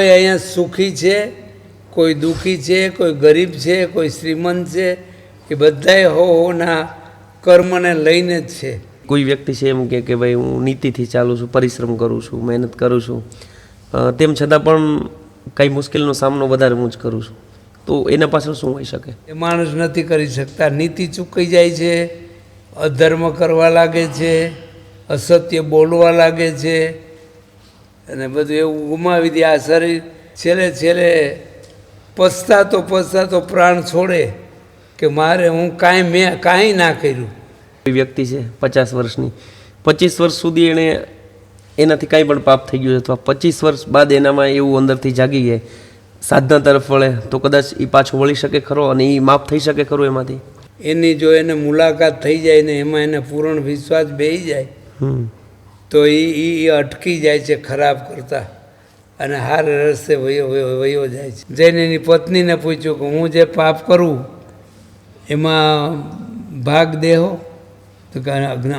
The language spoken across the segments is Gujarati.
કોઈ અહીંયા સુખી છે કોઈ દુઃખી છે કોઈ ગરીબ છે કોઈ શ્રીમંત છે એ બધાય હો હોના કર્મને લઈને જ છે. કોઈ વ્યક્તિ છે એમ કે કે ભાઈ હું નીતિથી ચાલું છું પરિશ્રમ કરું છું મહેનત કરું છું તેમ છતાં પણ કઈ મુશ્કેલીનો સામનો વધારે હું જ કરું છું. તો એના પાછળ શું હોઈ શકે? એ માણસ નથી કરી શકતા. નીતિ ચૂકાઈ જાય છે અધર્મ કરવા લાગે છે અસત્ય બોલવા લાગે છે અને બધું એવું ગુમાવી દે આ શરીર છેલ્લે છેલ્લે પસ્તાતો પસ્તાતો પ્રાણ છોડે કે મારે હું કાંઈ મેં કાંઈ ના કર્યું. વ્યક્તિ છે પચાસ વર્ષની. પચીસ વર્ષ સુધી એણે એનાથી કાંઈ પણ પાપ થઈ ગયું છે. અથવા પચીસ વર્ષ બાદ એનામાં એવું અંદરથી જાગી જાય સાધના તરફ વળે તો કદાચ એ પાછો વળી શકે ખરો અને એ માફ થઈ શકે ખરો એમાંથી? એની જો એને મુલાકાત થઈ જાય ને એમાં એને પૂર્ણ વિશ્વાસ બેસી જાય તો એ એ અટકી જાય છે ખરાબ કરતાં. અને હાર રસ્તે વયો વયો જાય છે. જઈને એની પત્નીને પૂછ્યું કે હું જે પાપ કરું એમાં ભાગ દેહો? તો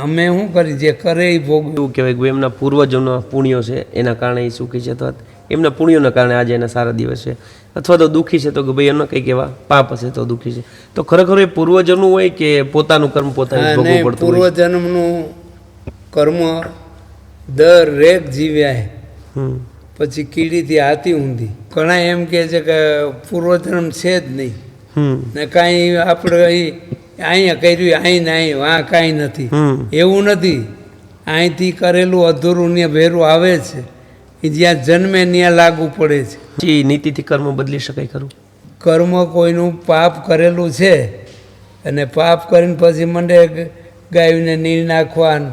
અમે શું કરી જે કરે એ ભોગ એવું કહેવાય કે એમના પૂર્વજોના પુણ્યો છે એના કારણે એ સુખી છે? અથવા એમના પુણ્યોના કારણે આજે એના સારા દિવસ છે? અથવા તો દુઃખી છે તો કે ભાઈ એમના કંઈક એવા પાપ હશે તો દુઃખી છે. તો ખરેખર એ પૂર્વજોનું હોય કે પોતાનું કર્મ પોતાને પૂર્વજન્મનું કર્મ દરેક જીવ્યાએ પછી કીડીથી હાથી ઊંધી. ઘણા એમ કહે છે કે પૂર્વજન્મ છે જ નહીં. ને કાંઈ આપણે અહીં અહીંયા કર્યું અહીં ને અહીં વાં કાંઈ નથી. એવું નથી. અહીંથી કરેલું અધૂરું ને ભેરું આવે છે. એ જ્યાં જન્મે ત્યાં લાગુ પડે છે. નીતિથી કર્મ બદલી શકાય ખરું. કર્મ કોઈનું પાપ કરેલું છે. અને પાપ કરીને પછી મંડે ગાયને નીર નાખવા ને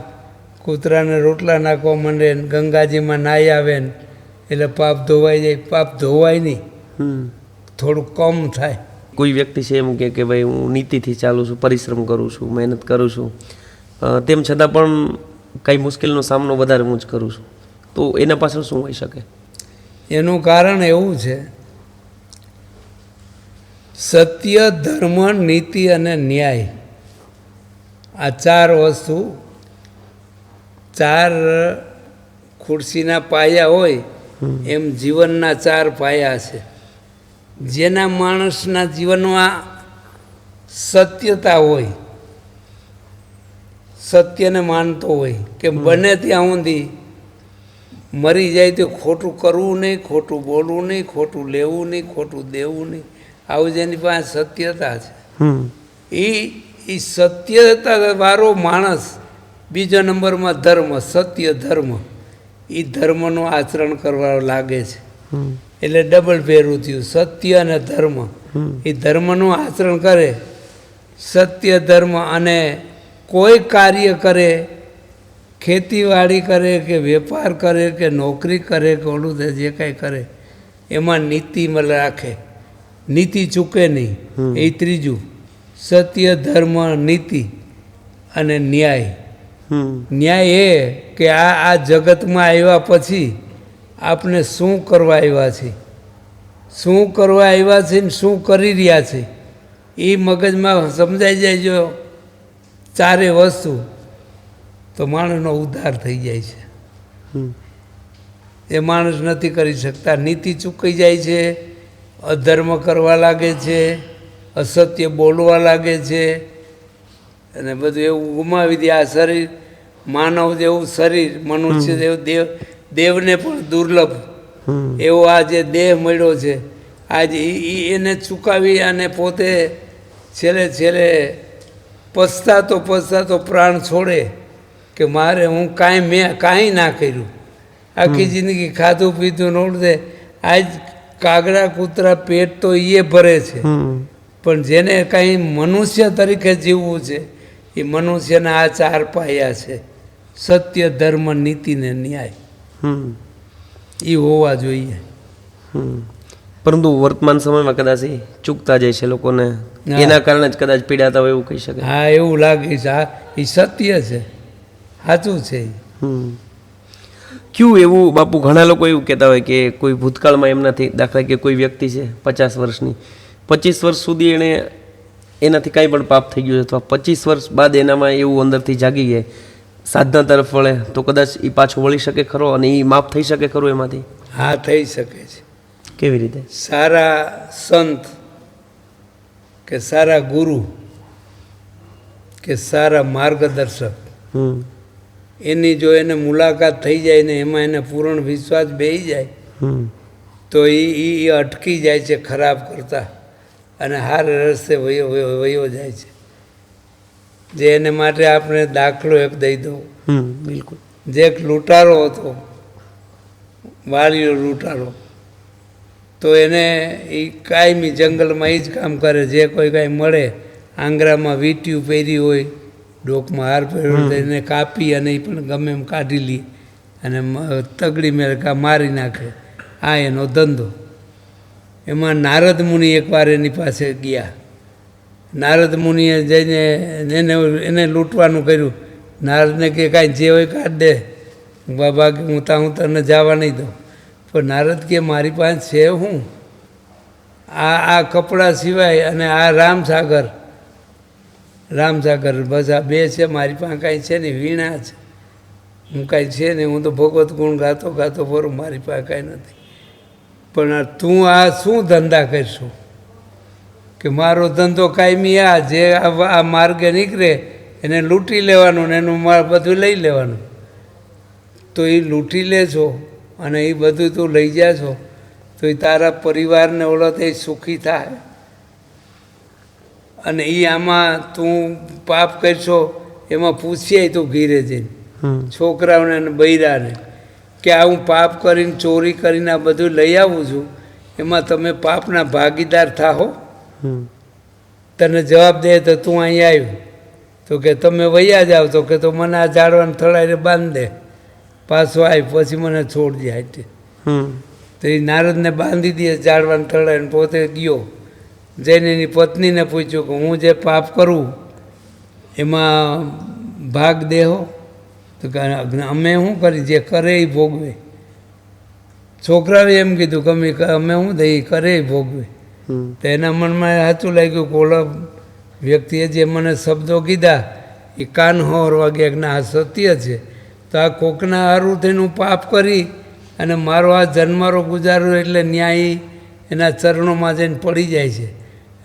કૂતરાને રોટલા નાખવા માંડે ને ગંગાજીમાં નાહી આવે ને એટલે પાપ ધોવાઈ જાય. પાપ ધોવાય નહીં. હમ. થોડું કમ થાય. કોઈ વ્યક્તિ છે એમ કે ભાઈ હું નીતિથી ચાલું છું પરિશ્રમ કરું છું મહેનત કરું છું. તેમ છતાં પણ કંઈ મુશ્કેલીનો સામનો વધારે હું જ કરું છું. તો એના પાછળ શું હોઈ શકે? એનું કારણ એવું છે સત્ય ધર્મ નીતિ અને ન્યાય આ ચાર વસ્તુ ચાર ખુરશીના પાયા હોય એમ જીવનના ચાર પાયા છે જેના માણસના જીવનમાં સત્યતા હોય સત્યને માનતો હોય કે બને ત્યાં સુધી મરી જાય તો ખોટું કરવું નહીં ખોટું બોલવું નહીં ખોટું લેવું નહીં ખોટું દેવું નહીં. આવું જેની પાસે સત્યતા છે. એ સત્યતા વાળો માણસ બીજા નંબરમાં ધર્મ સત્ય ધર્મ. એ ધર્મનું આચરણ કરવા લાગે છે. એટલે ડબલ ભેરું થયું. સત્ય અને ધર્મ. એ ધર્મનું આચરણ કરે. સત્ય ધર્મ અને કોઈ કાર્ય કરે ખેતીવાડી કરે કે વેપાર કરે કે નોકરી કરે કે ઓલું જે કાંઈ કરે એમાં નીતિ નીતિમાં રાખે. નીતિ ચૂકે નહીં. એ ત્રીજું. સત્ય ધર્મ નીતિ અને ન્યાય. ન્યાય એ કે આ આ જગતમાં આવ્યા પછી આપણે શું કરવા આવ્યા છે? શું કરવા આવ્યા છે ને શું કરી રહ્યા છે? એ મગજમાં સમજાઈ જાય જો ચારે વસ્તુ. તો માણસનો ઉદ્ધાર થઈ જાય છે. એ માણસ નથી કરી શકતા. નીતિ ચૂકાઈ જાય છે અધર્મ કરવા લાગે છે અસત્ય બોલવા લાગે છે અને બધું એવું ગુમાવી દે આ શરીર માનવ જેવું શરીર મનુષ્ય જેવું દેવ દેવને પણ દુર્લભ. એવો આ જે દેહ મળ્યો છે આજે એને ચૂકાવી અને પોતે છેલ્લે છેલ્લે પસ્તાતો પસ્તાતો પ્રાણ છોડે કે મારે હું કાંઈ મેં કાંઈ ના કર્યું. આખી જિંદગી ખાધું પીધું નોડે આજ કાગડા કૂતરા પેટ તો એ ભરે છે. પણ જેને કાંઈ મનુષ્ય તરીકે જીવવું છે એ મનુષ્યના આ ચાર પાયા છે. સત્ય ધર્મ નીતિ ને ન્યાય. એ હોવા જોઈએ. પરંતુ વર્તમાન સમયમાં કદાચ એ ચૂકતા જાય છે લોકોને. એના કારણે જ કદાચ પીડાતા હોય એવું કહી શકે હા એવું લાગે છે. હા એ સત્ય છે. સાચું છે કયું એવું બાપુ ઘણા લોકો એવું કહેતા હોય કે કોઈ ભૂતકાળમાં એમનાથી દાખલા કે કોઈ વ્યક્તિ છે પચાસ વર્ષની. પચીસ વર્ષ સુધી એણે એનાથી કાંઈ પણ પાપ થઈ ગયું છે. અથવા પચીસ વર્ષ બાદ એનામાં એવું અંદરથી જાગી જાય સાધના તરફ વળે તો કદાચ એ પાછો વળી શકે ખરો અને એ માફ થઈ શકે ખરો એમાંથી? હા થઈ શકે છે. કેવી રીતે? સારા સંત કે સારા ગુરુ કે સારા માર્ગદર્શક હમ. એની જો એને મુલાકાત થઈ જાય ને એમાં એને પૂર્ણ વિશ્વાસ બેસી જાય તો એ અટકી જાય છે ખરાબ કરતા. અને હાર રસ્તે વયો વયો જાય છે. જે એને માટે આપણે દાખલો એક દઈ દઉં. બિલકુલ. જે એક લૂંટારો હતો વાળીઓ લૂંટારો તો એને એ કાયમી જંગલમાં એ જ કામ કરે. જે કોઈ કાંઈ મળે આંગરામાં વીંટ્યું પહેરી હોય ડોકમાં હાર પહેર્યો એને કાપી અને એ પણ ગમે એમ કાઢી લી અને તગડી મેળકા મારી નાખે. આ એનો ધંધો. એમાં નારદ મુનિ એકવાર એની પાસે ગયા. નારદ મુનિએ જઈને એને એને લૂંટવાનું કર્યું. નારદને કે કાંઈ જે હોય કાઢ દે. બાબા કે હું ત્યાં હું તને જવા નહીં દઉં. પણ નારદ કે મારી પાસે છે હું? આ આ કપડાં સિવાય અને આ રામસાગર. રામસાગર બસ આ બે છે, મારી પાસે કાંઈ છે નહીં, વીણા છે. હું કાંઈ છે નહીં, હું તો ભગવત ગુણ ગાતો ગાતો ફરું મારી પાસે કાંઈ નથી. પણ તું આ શું ધંધા કરશું? કે મારો ધંધો કાયમી આ જે આ માર્ગે નીકળે એને લૂંટી લેવાનું ને એનું માર બધું લઈ લેવાનું. તો એ લૂંટી લેજો અને એ બધું તું લઈ જાશો તો એ તારા પરિવારને ઓળો તે સુખી થાય. અને એ આમાં તું પાપ કરશો એમાં પૂછીએ તું ઘીરે જઈને છોકરાઓને અને બૈરાને. કે આ હું પાપ કરીને ચોરી કરીને આ બધું લઈ આવું છું એમાં તમે પાપના ભાગીદાર થાહો. તને જવાબ દે તો તું અહીં આવ્યું. તો કે તમે વૈયા જાઓ તો કે તો મને આ ઝાડવાને થળાઈને બાંધ દે. પાછો આવી પછી મને છોડજે હાટે તો એ નારદને બાંધી દે ઝાડવાને થળાઈને પોતે ગયો. જઈને એની પત્નીને પૂછ્યું કે હું જે પાપ કરું એમાં ભાગ દેહો? તો અમે શું કરી જે કરે એ ભોગવે. છોકરાએ એમ કીધું કે અમે અમે શું દઈ કરે એ ભોગવે. તો એના મનમાં સાચું લાગ્યું કે વ્યક્તિએ જે મને શબ્દો કીધા એ કાન હોરવા ગયા કે ના આ સત્ય છે. તો આ કોકના હારું થઈને હું પાપ કરી અને મારો આ જન્મારો ગુજારો એટલે ન્યાય એના ચરણોમાં જઈને પડી જાય છે.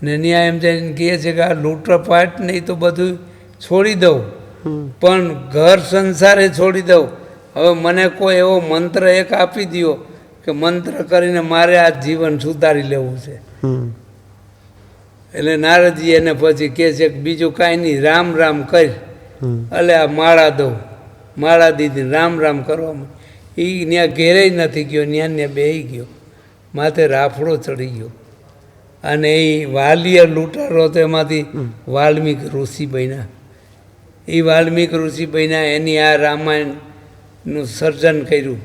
અને ન્યાય એમ જઈને કહે છે કે આ લૂંટપાટ નહીં તો બધું છોડી દઉં. પણ ઘર સંસારે છોડી દઉં. હવે મને કોઈ એવો મંત્ર એક આપી દો કે મંત્ર કરીને મારે આ જીવન સુધારી લેવું છે. એટલે નારદજી એને પછી કહે છે કે બીજું કાંઈ નહીં રામ રામ કરી. એટલે આ માળા દઉં. માળા દીધી રામ રામ કરવામાં એ ત્યાં ઘેરે નથી ગયો ત્યાં ત્યાં બેહી ગયો. માથે રાફડો ચડી ગયો. અને એ વાલીય લૂંટારો તો એમાંથી વાલ્મીક ઋષિ બન્યા. એ વાલ્મીક ઋષિ બન્યા એની આ રામાયણનું સર્જન કર્યું.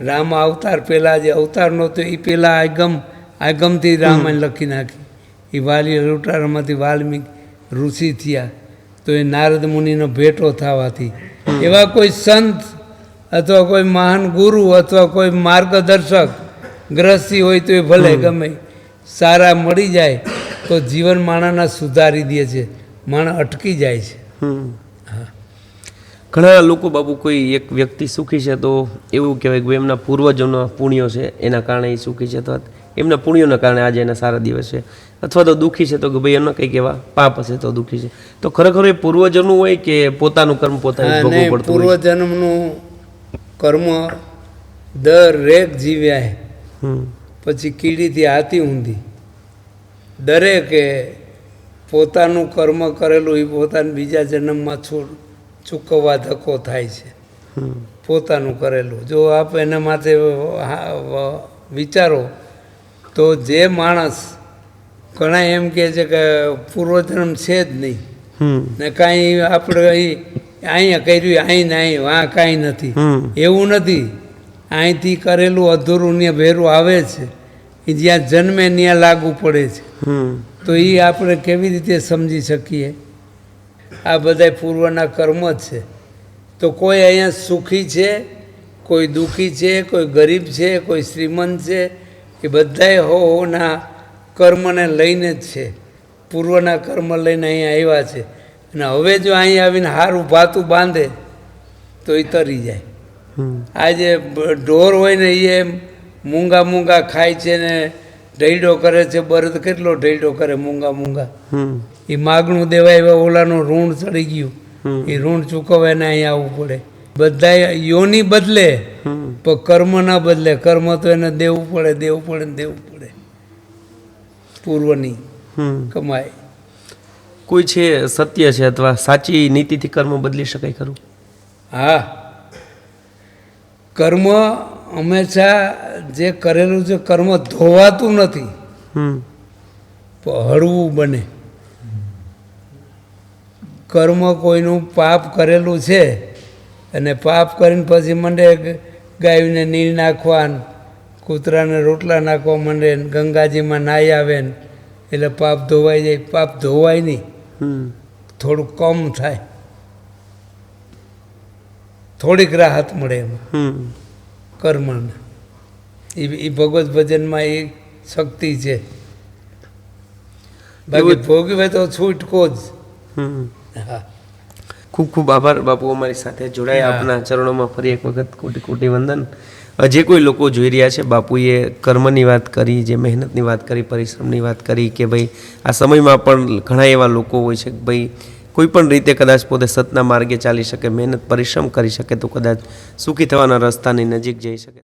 રામ અવતાર પહેલાં જે અવતાર નહોતો એ પહેલાં આગમ આગમથી રામાયણ લખી નાખી. એ વાલી લૂંટારામાંથી વાલ્મીક ઋષિ થયા. તો એ નારદ મુનિનો ભેટો થવાથી. એવા કોઈ સંત અથવા કોઈ મહાન ગુરુ અથવા કોઈ માર્ગદર્શક ગ્રસ્તી હોય તો એ ભલે ગમે. સારા મળી જાય તો જીવન માણસના સુધારી દે છે. માણસ અટકી જાય છે. ઘણા લોકો બાબુ કોઈ એક વ્યક્તિ સુખી છે તો એવું કહેવાય કે ભાઈ એમના પૂર્વજોના પુણ્યો છે એના કારણે એ સુખી છે અથવા એમના પુણ્યોના કારણે આજે એના સારા દિવસ છે. અથવા તો દુઃખી છે તો કે ભાઈ એમના કંઈક એવા પાપ હશે તો દુઃખી છે. તો ખરેખર એ પૂર્વજોનું હોય કે પોતાનું કર્મ પોતાને ભોગવવું પડતું પૂર્વજન્મનું કર્મ દરેક જીવ્યા પછી કીડીથી આતી ઊંધી. દરેકે પોતાનું કર્મ કરેલું એ પોતાને બીજા જન્મમાં છોડ ચૂકવવા ધક્કો થાય છે. પોતાનું કરેલું. જો આપ એના માટે વિચારો તો જે માણસ ઘણા એમ કહે છે કે પૂર્વજન્મ છે જ નહીં. ને કાંઈ આપણે અહીં અહીંયા કર્યું અહીં ને અહીં વાં કાંઈ નથી. એવું નથી. અહીંથી કરેલું અધૂરું ને ભેરું આવે છે. એ જ્યાં જન્મે ત્યાં લાગુ પડે છે. તો એ આપણે કેવી રીતે સમજી શકીએ? આ બધા પૂર્વના કર્મ જ છે. તો કોઈ અહીંયા સુખી છે કોઈ દુઃખી છે કોઈ ગરીબ છે કોઈ શ્રીમંત છે એ બધાય હો હોના કર્મને લઈને જ છે. પૂર્વના કર્મ લઈને અહીંયા આવ્યા છે. અને હવે જો અહીં આવીને સારું ભાતું બાંધે તો એ તરી જાય. આ જે ઢોર હોય ને એ એમ મૂંગા મૂંગા ખાય છે ને ઢૈડો કરે છે બરદ કેટલો ઢૈડો કરે મૂંગા મૂંગા. એ માગણું દેવાય એવા ઓલાનું ઋણ ચડી ગયું. એ ઋણ ચૂકવવાને અહીંયા આવવું પડે. બધા યોની બદલે પણ કર્મ ના બદલે. કર્મ તો એને દેવું પડે દેવું પડે ને દેવું પડે. પૂર્વની હમ. કમાઈ. કોઈ છે સત્ય છે અથવા સાચી નીતિથી કર્મ બદલી શકાય ખરું? હા. કર્મ હંમેશા જે કરેલું છે કર્મ ધોવાતું નથી. હળવું બને. કર્મ કોઈનું પાપ કરેલું છે અને પાપ કરીને પછી મંડે ગાયને નીર નાખવા ને કૂતરાને રોટલા નાખવા માંડે ને ગંગાજીમાં નાહી આવે ને એટલે પાપ ધોવાઈ જાય. પાપ ધોવાય નહીં. થોડું કમ થાય. થોડીક રાહત મળે એમાં. હમ. કર્મને. એ એ ભગવત ભજનમાં એ શક્તિ છે. બાકી ભોગવે તો છૂટકો જ. હમ. હા. ખૂબ ખૂબ આભાર બાપુ અમારી સાથે જોડાયા. આપના ચરણોમાં ફરી એક વખત કોટી કોટી વંદન. જે કોઈ લોકો જોઈ રહ્યા છે બાપુએ કર્મની વાત કરી જે મહેનતની વાત કરી પરિશ્રમની વાત કરી કે ભાઈ આ સમયમાં પણ ઘણા એવા લોકો હોય છે કે ભાઈ કોઈ પણ રીતે કદાચ પોતે સતના માર્ગે ચાલી શકે મહેનત પરિશ્રમ કરી શકે તો કદાચ સુખી થવાના રસ્તાની નજીક જઈ શકે.